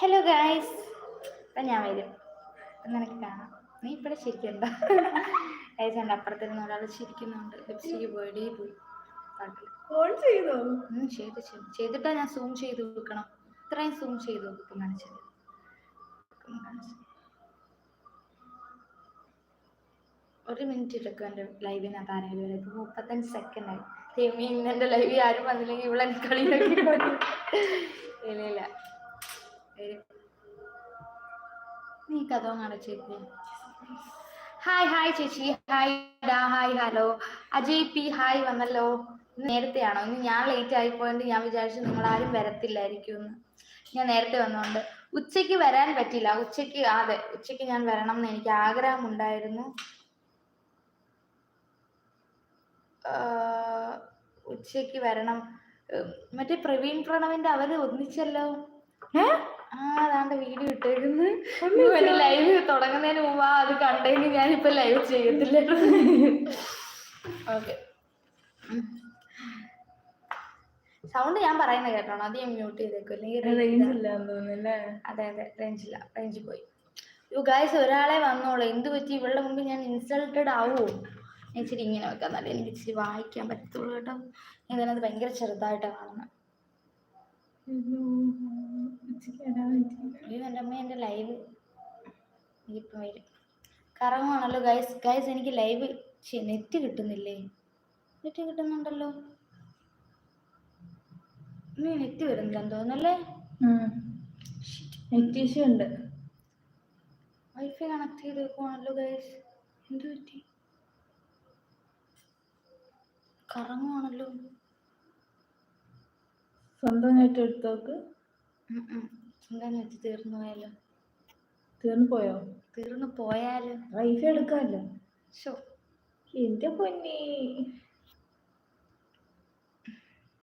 Guys ഇപ്പൊ ഞാൻ വരും. അപ്പം നിനക്ക് കാണാം. നീ ഇപ്പഴേ ചിരിക്കണ്ട. ഗൈസ് എന്റെ അപ്പുറത്തിരുന്ന് ഒരാൾ ചിരിക്കുന്നുണ്ട്. ലിപ്സ്റ്റിക്ക് പോയി ഡീ പോയി. പാട്ടിൽ ഫോൺ ചെയ്തോ? ചെയ്ത് ചെയ്ത്. ചെയ്തിട്ടാ ഞാൻ സൂം ചെയ്ത് വെക്കണം. ഇത്രയും സൂം ചെയ്ത് ഇപ്പം കാണിച്ചത് ഒരു മിനിറ്റ് എടുക്കും എന്റെ ലൈവിനകത്ത് ആരെങ്കിലും വരെ ഇപ്പം മുപ്പത്തഞ്ച് സെക്കൻഡ് ആയി. ഇന്ന് എന്റെ ലൈവിൽ ആരും വന്നില്ലെങ്കിൽ ഇവിടെ കളിയിലൊക്കെ ഇല്ല. നീ കഥ അടച്ചേക്ക് ഹായ് ഹായ് ചേച്ചി. ഹായ് ഡാ hi hello Ajay P hi വന്നല്ലോ. നേരത്തെയാണോ? ഇന്ന് ഞാൻ ലേറ്റ് ആയി പോയിട്ട് ഞാൻ വിചാരിച്ചു നിങ്ങൾ ആരും വരത്തില്ലായിരിക്കും എന്ന് ഞാൻ നേരത്തെ വന്നോണ്ട്. ഉച്ചയ്ക്ക് വരാൻ പറ്റില്ല ഉച്ചയ്ക്ക് അതെ ഉച്ചയ്ക്ക് ഞാൻ വരണം എന്ന് എനിക്ക് ആഗ്രഹം ഉണ്ടായിരുന്നു ഉച്ചയ്ക്ക് വരണം. മറ്റേ പ്രവീൺ പ്രണവിന്റെ അവർ ഒന്നിച്ചല്ലോ. അതാണ്ട് വീഡിയോ ഇട്ടേക്കുന്നു. ലൈവ് തുടങ്ങുന്നതിന് മുമ്പ് ആ അത് കണ്ടെങ്കിൽ ഞാനിപ്പോ ലൈവ് ചെയ്യത്തില്ല. ഓക്കെ. സൗണ്ട് ഞാൻ പറയുന്നത് കേട്ടോ അത് ഞാൻ മ്യൂട്ട് ചെയ്തേക്കും. അല്ലെങ്കിൽ അതെ അതെ റേഞ്ചില്ല റേഞ്ച് പോയി. യു ഗായ്സ് ഒരാളെ വന്നോളൂ. എന്ത് പറ്റി? ഇവളുടെ മുമ്പ് ഞാൻ ഇൻസൾട്ടഡ് ആവുമോ ഞാൻ ഇച്ചിരി ഇങ്ങനെ വെക്കാം. നല്ല എനിക്ക് ഇച്ചിരി വായിക്കാൻ പറ്റത്തുള്ളൂ കേട്ടോ. ഇതിനകത്ത് ഭയങ്കര ചെറുതായിട്ടാണ് കാണുന്നത് എന്റെ അമ്മ എന്റെ ലൈവ് ഇപ്പം വരും. കറങ്ങുവാണല്ലോ ഗൈസ് ഗൈസ് എനിക്ക് ലൈവ് നെറ്റ് കിട്ടുന്നില്ലേ? നെറ്റ് കിട്ടുന്നുണ്ടല്ലോ. നീ നെറ്റ് വരുന്നില്ലെന്ന് തോന്നുന്നല്ലേ? നെറ്റ് ഇഷ്യൂ ഉണ്ട്. വൈഫൈ കണക്ട് ചെയ്ത് വെക്കുവാണല്ലോ ഗൈസ് എന്ത് പറ്റി? കറങ്ങുവാണല്ലോ. സ്വന്തം നെറ്റ് സ്വന്തം നെറ്റ് തീർന്നു പോയാലോ? തീർന്നു പോയോ? തീർന്നു പോയാലോ? റൈഫ് എടുക്കാമല്ലോ ഷോ എന്റെ പൊന്നി.